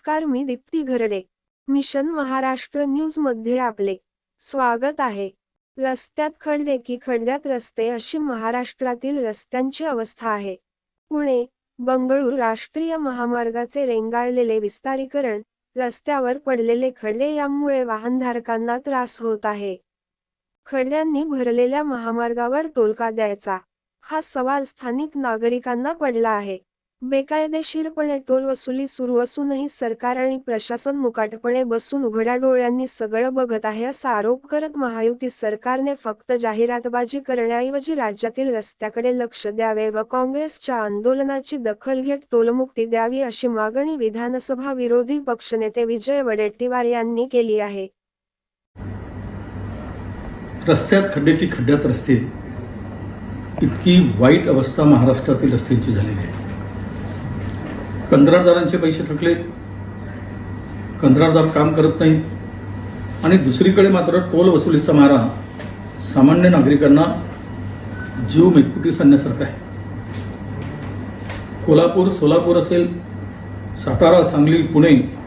नमस्कार मी दीप्ती घरडे. मिशन महाराष्ट्र न्यूजमध्ये आपले स्वागत आहे. रस्त्यात खड्डे की खड्ड्यात रस्ते अशी महाराष्ट्रातील रस्त्यांची अवस्था आहे. पुणे बंगळूर राष्ट्रीय महामार्गाचे रेंगाळलेले विस्तारीकरण रस्त्यावर पडलेले खड्डे यामुळे वाहनधारकांना त्रास होत आहे. खड्ड्यांनी भरलेल्या महामार्गावर टोलका द्यायचा. हा सवाल स्थानिक नागरिकांना पडला आहे. बेकायदेशीरपणे टोल वसुली सुरू असूनही सरकार आणि प्रशासन मुकाटपणे बसून उघड्या डोळ्यांनी सगळं बघत आहे असा आरोप करत महायुती सरकारने फक्त जाहिरातबाजी करण्याऐवजी राज्यातील रस्त्याकडे लक्ष द्यावे व काँग्रेसच्या आंदोलनाची दखल घेत टोलमुक्ती द्यावी अशी मागणी विधानसभा विरोधी पक्षनेते विजय वडेट्टीवार यांनी केली आहे. रस्त्यात खड्डे की खड्ड्यात रस्ते इतकी वाईट अवस्था महाराष्ट्रातील रस्त्यांची झालेली आहे. कंत्राटदारांचे पैसे थकलेत. कंत्राटदार काम करत नाहीत. आणि दुसरीकडे मात्र टोल वसुलीचा मारा सामान्य नागरिकांना जीव मेटकुटी आणण्यासारखा आहे. कोल्हापूर सोलापूर असेल सातारा सांगली पुणे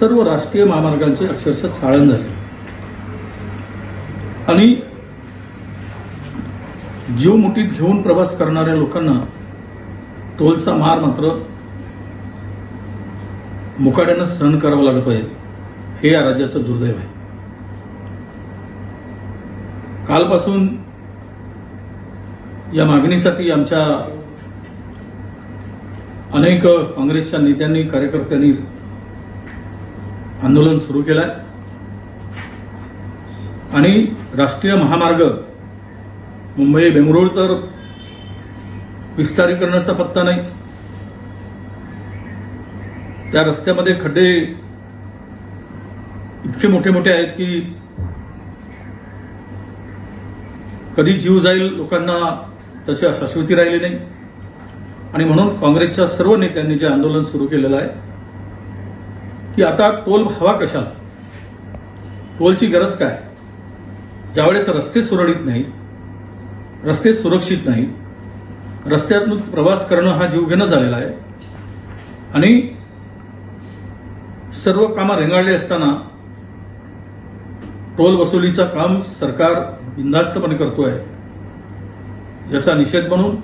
सर्व राष्ट्रीय महामार्गांचे अक्षरशः चाळण झाले. आणि जीव मुठीत घेऊन प्रवास करणाऱ्या लोकांना टोलचा मार मात्र मुकाट्यानं सहन करावं लागत आहे हे या राज्याचं दुर्दैव आहे. कालपासून या मागणीसाठी आमच्या अनेक काँग्रेसच्या नेत्यांनी कार्यकर्त्यांनी आंदोलन सुरू केलं आहे आणि राष्ट्रीय महामार्ग मुंबई बेंगळूर तर विस्तारीकरणाचा पत्ता नाही. त्या रस्त्यामध्ये खड्डे इतके मोठे मोठे आहेत की कधी जीव जाईल लोकांना त्याची शाश्वती राहिली नाही. आणि म्हणून काँग्रेसच्या सर्व नेत्यांनी जे आंदोलन सुरू केलेलं आहे की आता टोल हवा कशाला? टोलची गरज काय? ज्यावेळेस रस्ते सुरळीत नाही रस्ते सुरक्षित नाही रस्त्यातून प्रवास करणं हा जीवघेणं झालेला आहे. आणि सर्व कामं रेंगाळली असताना टोल वसुलीचं काम सरकार बिंदास्तपणे आहे याचा निषेध म्हणून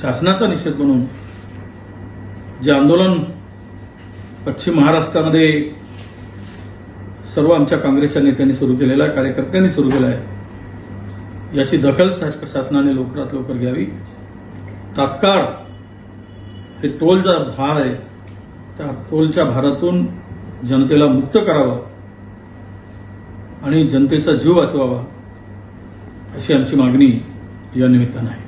शासनाचा निषेध म्हणून जे आंदोलन पश्चिम महाराष्ट्रामध्ये सर्व आमच्या काँग्रेसच्या नेत्यांनी सुरू केलेलं आहे कार्यकर्त्यांनी सुरू केलं आहे याची दखल शासनाने लवकरात लवकर घ्यावी. तात्काळ हे टोल जो झाड आहे. त्या तोलच्या भारातून जनतेला मुक्त करावं आणि जनतेचा जीव वाचवावा अशी आमची मागणी या निमित्तानं आहे.